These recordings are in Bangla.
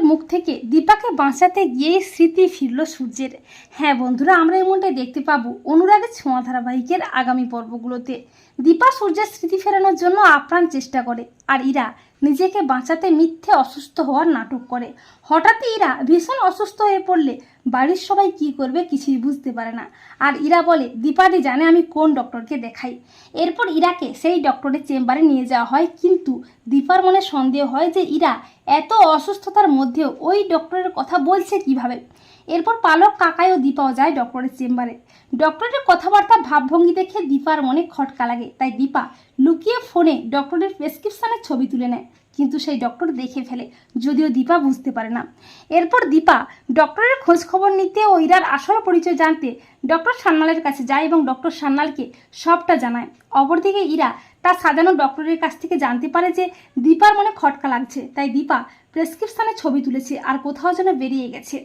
ডক্টরের মুখ থেকে দীপাকে বাঁচাতে গিয়েই স্মৃতি ফিরল সূর্যের। হ্যাঁ বন্ধুরা, আমরা এমনটাই দেখতে পাবো অনুরাগের ছোঁয়া ধারাবাহিকের আগামী পর্বগুলোতে। দীপা সূর্যের স্মৃতি ফেরানোর জন্য আপ্রাণ চেষ্টা করে। আর ইরা নিজেকে বাঁচাতে মিথ্যে অসুস্থ হওয়ার নাটক করে। হঠাৎই ইরা ভীষণ অসুস্থ হয়ে পড়লে বাড়ির সবাই কি করবে কিছুই বুঝতে পারে না। আর ইরা বলে দীপাদি জানে আমি কোন ডক্টরকে দেখাই? এরপর ইরাকে সেই ডক্টরের চেম্বারে নিয়ে যাওয়া হয়। কিন্তু দীপার মনে সন্দেহ হয় যে ইরা এত অসুস্থতার মধ্যেও ওই ডক্টরের কথা বলছে কীভাবে? এরপর পালক কাকাই ও দীপাও যায় ডক্টরের চেম্বারে। ডক্টরের কথাবার্তা ভাবভঙ্গি দেখে দীপার মনে খটকা লাগে। তাই দীপা লুকিয়ে ফোনে ডক্টরের প্রেসক্রিপশনের ছবি তুলে নেয়। কিন্তু সেই ডক্টর দেখে ফেলে, যদিও দীপা বুঝতে পারে না। এরপর দীপা ডক্টরের খোঁজ খবর নিতে ও ইরার আসল পরিচয় জানতে ডক্টর সান্যালের কাছে যায় এবং ডক্টর সান্যালকে সবটা জানায়। অপরদিকে ইরা তা সাজানো ডক্টরের কাছ থেকে জানতে পারে যে দীপার মনে খটকা লাগছে। তাই দীপা প্রেসক্রিপশনে ছবি তুলেছে আর কোথাও যেন বেরিয়ে গেছে।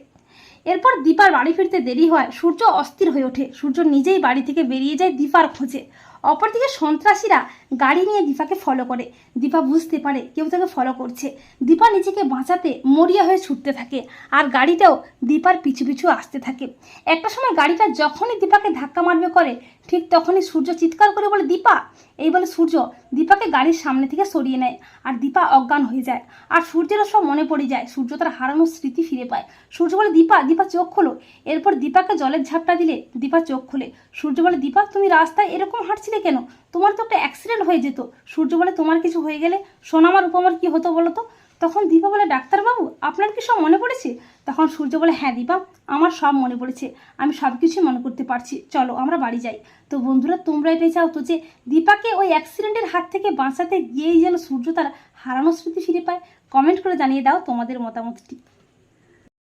এরপর দীপার বাড়ি ফিরতে দেরি হয়। সূর্য অস্থির হয়ে ওঠে। সূর্য নিজেই বাড়ি থেকে বেরিয়ে যায় দীপার খোঁজে। অপরদিকে সন্ত্রাসীরা গাড়ি নিয়ে দীপাকে ফলো করে। দীপা বুঝতে পারে কেউ তাকে ফলো করছে। দীপা নিজেকে বাঁচাতে মরিয়া হয়ে ছুটতে থাকে আর গাড়িটাও দীপার পিছু পিছু আসতে থাকে। একটা সময় গাড়িটা যখনই দীপাকে ধাক্কা মারবে করে ঠিক তখনই সূর্য চিৎকার করে বলে, দীপা! এই বলে সূর্য দীপাকে গাড়ির সামনে থেকে সরিয়ে নেয় আর দীপা অজ্ঞান হয়ে যায় আর সূর্যেরও সব মনে পড়ে যায়। সূর্য তার হারানোর স্মৃতি ফিরে পায়। সূর্য বলে, দীপা দীপা, চোখ খোলো। এরপর দীপাকে জলের ঝাপটা দিলে দীপা চোখ খোলে। সূর্য বলে, দীপা, তুমি রাস্তায় এরকম হাঁটছিলে কেন? তোমার তো একটা অ্যাক্সিডেন্ট হয়ে যেত। সূর্য বলে, তোমার কিছু হয়ে গেলে? সোনামার উপমার কি হতো বলো তো? তখন দীপা বলে, ডাক্তারবাবু, আপনার কি সব মনে পড়েছে? তখন সূর্য বলে হ্যাঁ দীপা, আমার সব মনে পড়েছে। আমি সব কিছুই মনে করতে পারছি। চলো, আমরা বাড়ি যাই। তো বন্ধুরা, তোমরা এটাই চাও তো যে, দীপাকে ওই অ্যাক্সিডেন্টের হাত থেকে বাঁচাতে গিয়েই যেন সূর্য তার হারানো স্মৃতি ফিরে পায়? কমেন্ট করে জানিয়ে দাও তোমাদের মতামতটি।